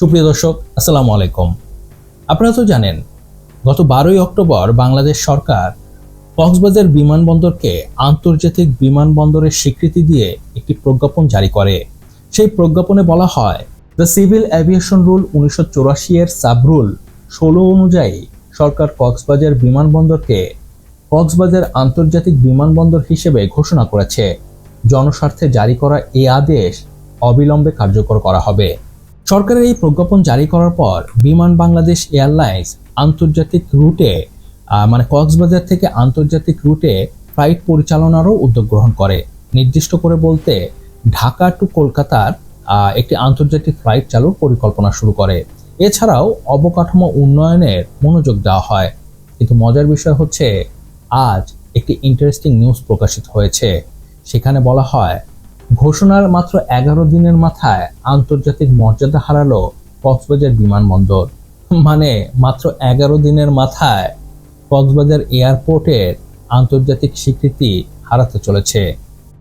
সুপ্রিয় দর্শক, আসসালামু আলাইকুম। আপনারা তো জানেন, গত বারোই অক্টোবর বাংলাদেশ সরকার কক্সবাজার বিমানবন্দরকে আন্তর্জাতিক বিমানবন্দরের স্বীকৃতি দিয়ে একটি প্রজ্ঞাপন জারি করে। সেই প্রজ্ঞাপনে বলা হয়, দ্য সিভিল অ্যাভিয়েশন রুল উনিশশো এর সাবরুল ষোলো অনুযায়ী সরকার কক্সবাজার বিমানবন্দরকে কক্সবাজার আন্তর্জাতিক বিমানবন্দর হিসেবে ঘোষণা করেছে। জনস্বার্থে জারি করা এই আদেশ অবিলম্বে কার্যকর করা হবে। সরকারের এই প্রজ্ঞাপন জারি করার পর বিমান বাংলাদেশ এয়ারলাইন্স আন্তর্জাতিক রুটে মানে কক্সবাজার থেকে আন্তর্জাতিক রুটে ফ্লাইট পরিচালনারও উদ্যোগ গ্রহণ করে। নির্দিষ্ট করে বলতে, ঢাকা টু কলকাতার একটি আন্তর্জাতিক ফ্লাইট চালুর পরিকল্পনা শুরু করে। এছাড়াও অবকাঠামো উন্নয়নের মনোযোগ দেওয়া হয়। কিন্তু মজার বিষয় হচ্ছে, আজ একটি ইন্টারেস্টিং নিউজ প্রকাশিত হয়েছে। সেখানে বলা হয় ঘোষণার মাত্র এগারো দিনের মাথায় আন্তর্জাতিক মর্যাদা হারালো কক্সবাজার বিমানবন্দর। মানে মাত্র এগারো দিনের মাথায় কক্সবাজার এয়ারপোর্টের আন্তর্জাতিক স্বীকৃতি হারাতে চলেছে।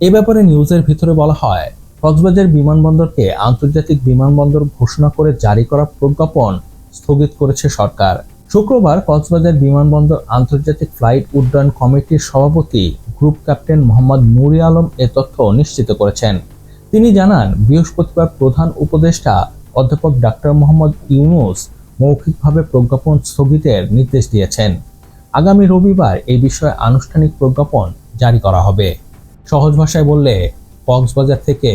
এ ব্যাপারে নিউজের ভিতরে বলা হয়, কক্সবাজার বিমানবন্দরকে আন্তর্জাতিক বিমানবন্দর ঘোষণা করে জারি করা প্রজ্ঞাপন স্থগিত করেছে সরকার। শুক্রবার কক্সবাজার বিমানবন্দর আন্তর্জাতিক ফ্লাইট উড্ডয়ন কমিটির সভাপতি গ্রুপ ক্যাপ্টেন মোহাম্মদ নুরি আলম এ তথ্য নিশ্চিত করেছেন। তিনি জানান, বৃহস্পতিবার প্রধান উপদেষ্টা অধ্যাপক ডাক্তার মোহাম্মদ ইউনুস মৌখিকভাবে প্রজ্ঞাপন স্থগিতের নির্দেশ দিয়েছেন। আগামী রবিবার এই বিষয়ে আনুষ্ঠানিক প্রজ্ঞাপন জারি করা হবে। সহজ ভাষায় বললে, কক্সবাজার থেকে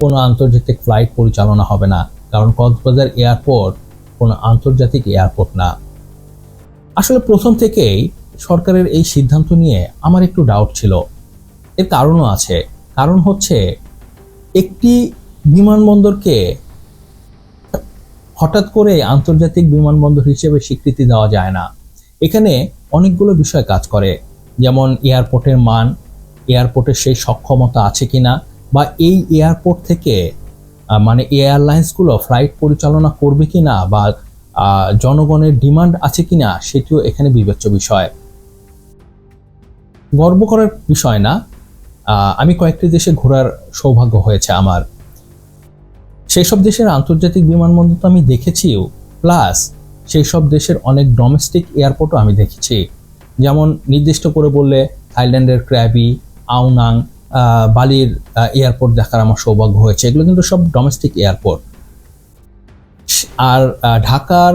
কোনো আন্তর্জাতিক ফ্লাইট পরিচালনা হবে না, কারণ কক্সবাজার এয়ারপোর্ট কোনো আন্তর্জাতিক এয়ারপোর্ট না। আসলে প্রথম থেকেই সরকারের এই সিদ্ধান্ত নিয়ে আমার একটু ডাউট ছিল। এর কারণও আছে। কারণ হচ্ছে, একটি বিমানবন্দরকে হঠাৎ করে আন্তর্জাতিক বিমানবন্দর হিসেবে স্বীকৃতি দেওয়া যায় না। এখানে অনেকগুলো বিষয় কাজ করে। যেমন এয়ারপোর্টের মান, এয়ারপোর্টের সেই সক্ষমতা আছে কিনা, বা এই এয়ারপোর্ট থেকে মানে এয়ারলাইন্সগুলো ফ্লাইট পরিচালনা করবে কিনা, বা জনগণের ডিমান্ড আছে কিনা, সেটিও এখানে বিবেচ্য বিষয়। গর্ব করার বিষয় না। আমি কয়েকটি দেশে ঘোরার সৌভাগ্য হয়েছে আমার। সেই সব দেশের আন্তর্জাতিক বিমানবন্দর তো আমি দেখেছিও, প্লাস সেই সব দেশের অনেক ডোমেস্টিক এয়ারপোর্টও আমি দেখেছি। যেমন নির্দিষ্ট করে বললে থাইল্যান্ডের ক্র্যাবি আউনাং বালির এয়ারপোর্ট দেখার আমার সৌভাগ্য হয়েছে। এগুলো কিন্তু সব ডোমেস্টিক এয়ারপোর্ট আর ঢাকার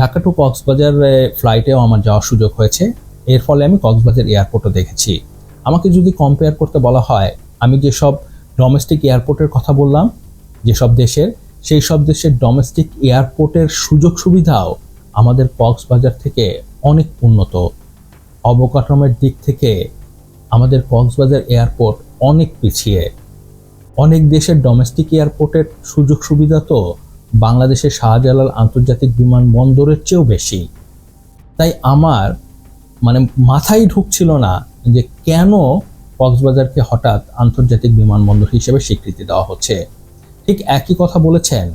ঢাকা টু কক্সবাজার ফ্লাইটেও আমার যাওয়ার সুযোগ হয়েছে। এর ফলে আমি কক্সবাজার এয়ারপোর্টও দেখেছি। আমাকে যদি কম্পেয়ার করতে বলা হয়, আমি যেসব ডোমেস্টিক এয়ারপোর্টের কথা বললাম যেসব দেশের, সেই সব দেশের ডোমেস্টিক এয়ারপোর্টের সুযোগ সুবিধাও আমাদের কক্সবাজার থেকে অনেক উন্নত। অবকাঠামোর দিক থেকে আমাদের কক্সবাজার এয়ারপোর্ট অনেক পিছিয়ে। অনেক দেশের ডোমেস্টিক এয়ারপোর্টের সুযোগ সুবিধা তো বাংলাদেশের শাহজালাল আন্তর্জাতিক বিমানবন্দরের চেয়েও বেশি। তাই আমার মানে মাথায় ঢুকছিল না যে কেন কক্সবাজারকে হঠাৎ আন্তর্জাতিক বিমানবন্দর হিসেবে স্বীকৃতি দেওয়া হচ্ছে। ঠিক একই কথা বলেছেন,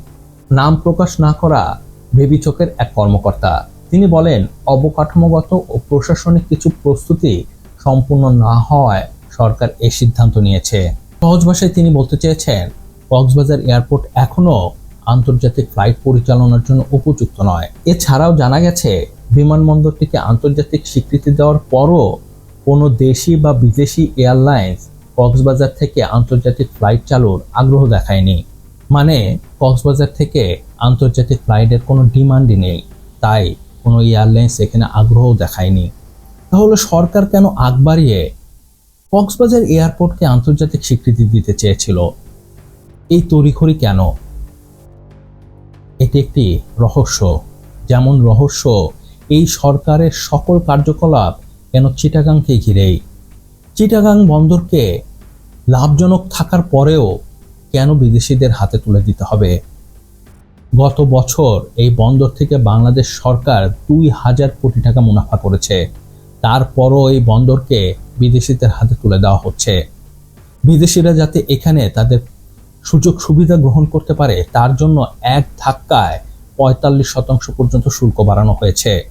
নাম প্রকাশ না করা বেবিচকের এক কর্মকর্তা। তিনি বলেন, অবকাঠামোগত ও প্রশাসনিক কিছু প্রস্তুতি সম্পূর্ণ না হওয়ায় সরকার এই সিদ্ধান্ত নিয়েছে। সহজ ভাষায় তিনি বলতে চেয়েছেন, কক্সবাজার এয়ারপোর্ট এখনও আন্তর্জাতিক ফ্লাইট পরিচালনার জন্য উপযুক্ত নয়। এছাড়াও জানা গেছে বিমানবন্দরটিকে আন্তর্জাতিক স্বীকৃতি দেওয়ার পরও কোনো দেশি বা বিদেশি এয়ারলাইন্স কক্সবাজার থেকে আন্তর্জাতিক ফ্লাইট চালুর আগ্রহ দেখায়নি। মানে কক্সবাজার থেকে আন্তর্জাতিক ফ্লাইটের কোনো ডিমান্ডই নেই, তাই কোনো এয়ারলাইন্স এখানে আগ্রহ দেখায়নি। তাহলে সরকার কেন আগ বাড়িয়ে কক্সবাজার এয়ারপোর্টকে আন্তর্জাতিক স্বীকৃতি দিতে চেয়েছিল? এই তড়িঘড়ি কেন? এটি একটি রহস্য। যেমন রহস্য এই সরকারের সকল কার্যকলাপ কেন চিটাগাংকে ঘিরেই চিটাগাং বন্দরকে লাভজনক থাকার পরেও কেন বিদেশিদের হাতে তুলে দিতে হবে? গত বছর এই বন্দর থেকে বাংলাদেশ সরকার দুই হাজার কোটি টাকা মুনাফা করেছে। তারপরও এই বন্দরকে বিদেশিদের হাতে তুলে দেওয়া হচ্ছে। বিদেশিরা যাতে এখানে তাদের সুযোগ সুবিধা গ্রহণ করতে পারে, তার জন্য এক ধাক্কায় পঁয়তাল্লিশ শতাংশ পর্যন্ত শুল্ক বাড়ানো হয়েছে।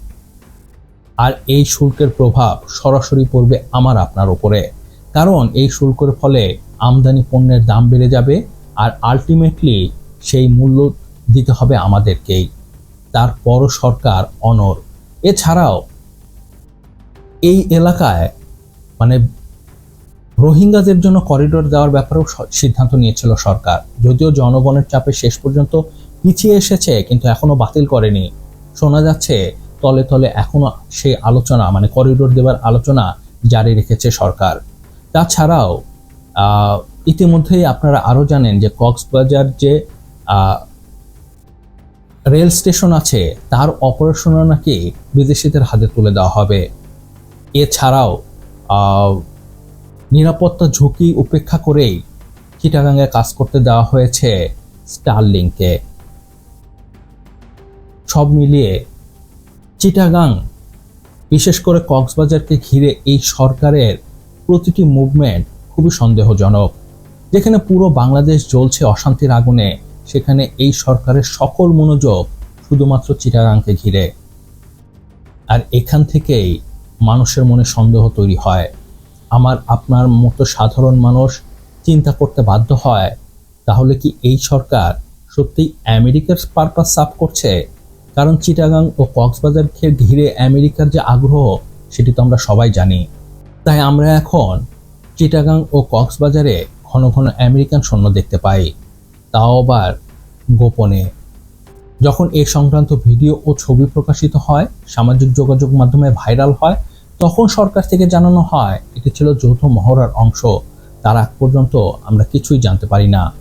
আর এই শুল্কের প্রভাব সরাসরি পড়বে আমার আপনার উপরে। কারণ এই শুল্কের ফলে আমদানি পণ্যের দাম বেড়ে যাবে আর আলটিমেটলি সেই মূল্য দিতে হবে আমাদেরকেই। তারপরও সরকার অনর এছাড়াও এই এলাকায় মানে রোহিঙ্গাদের জন্য করিডোর দেওয়ার ব্যাপারেও সিদ্ধান্ত নিয়েছিল সরকার। যদিও জনগণের চাপে শেষ পর্যন্ত পিছিয়ে এসেছে, কিন্তু এখনও বাতিল করেনি। শোনা যাচ্ছে তলে তলে এখনও সেই আলোচনা মানে করিডোর দেওয়ার আলোচনা জারি রেখেছে সরকার। তাছাড়াও ইতিমধ্যেই আপনারা আরও জানেন যে কক্সবাজার যে রেল স্টেশন আছে, তার অপারেশনও নাকি বিদেশিদের হাতে তুলে দেওয়া হবে। এছাড়াও নিরাপত্তা ঝুঁকি উপেক্ষা করেই চিটাগাঙ্গে কাজ করতে দেওয়া হয়েছে স্টার স্টারলিংকে সব মিলিয়ে চিটাগাং। বিশেষ করে কক্সবাজারকে ঘিরে এই সরকারের প্রতিটি মুভমেন্ট খুবই সন্দেহজনক। যেখানে পুরো বাংলাদেশ জ্বলছে অশান্তির আগুনে, সেখানে এই সরকারের সকল মনোযোগ শুধুমাত্র চিটাগাংকে ঘিরে। আর এখান থেকেই মানুষের মনে সন্দেহ তৈরি হয়। আমার, আপনার মতো সাধারণ মানুষ চিন্তা করতে বাধ্য হয়, তাহলে কি এই সরকার সত্যিই আমেরিকার পারপাস সাফ করছে? কারণ চিটাগাং ও কক্সবাজারকে ঘিরে আমেরিকার যে আগ্রহ, সেটি তো আমরা সবাই জানি। তাই আমরা এখন চিটাগাং ও কক্সবাজারে ঘন ঘন আমেরিকান সৈন্য দেখতে পাই। তাও আবার গোপনে। যখন এ সংক্রান্ত ভিডিও ও ছবি প্রকাশিত হয়, সামাজিক যোগাযোগ মাধ্যমে ভাইরাল হয়, তখন সরকার থেকে জানানো হয়, এটি ছিল যৌথ মহড়ার অংশ। তার আগ পর্যন্ত আমরা কিছুই জানতে পারি না।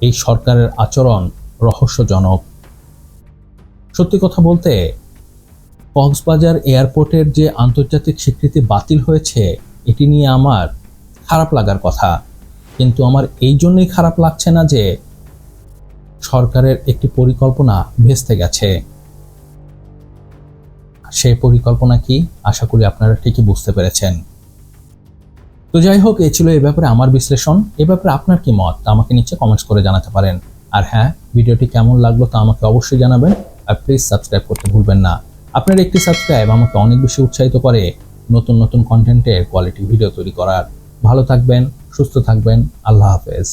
এই সরকারের আচরণ রহস্যজনক। সত্যি কথা বলতে, কক্সবাজার এয়ারপোর্টের যে আন্তর্জাতিক স্বীকৃতি বাতিল হয়েছে, এটি নিয়ে আমার খারাপ লাগার কথা। কিন্তু আমার এই জন্যই খারাপ লাগছে না যে, সরকারের একটি পরিকল্পনা ভেস্তে গেছে। সেই পরিকল্পনা কি? আশা করি আপনারা ঠিকই বুঝতে পেরেছেন। তো যাই হোক, এই ছিল এ ব্যাপারে আমার বিশ্লেষণ। এ ব্যাপারে আপনার কি মত? আমাকে নিচে কমেন্টস করে জানাতে পারেন। আর হ্যাঁ ভিডিওটি কেমন লাগল তা আমাকে অবশ্যই জানাবেন। আর প্লিজ সাবস্ক্রাইব করতে ভুলবেন না। আপনার একটি সাবস্ক্রাইব আমাকে অনেক বেশি উৎসাহিত করে নতুন নতুন কন্টেন্টের কোয়ালিটি ভিডিও তৈরি করার। ভালো থাকবেন, সুস্থ থাকবেন, আল্লাহ হাফেজ।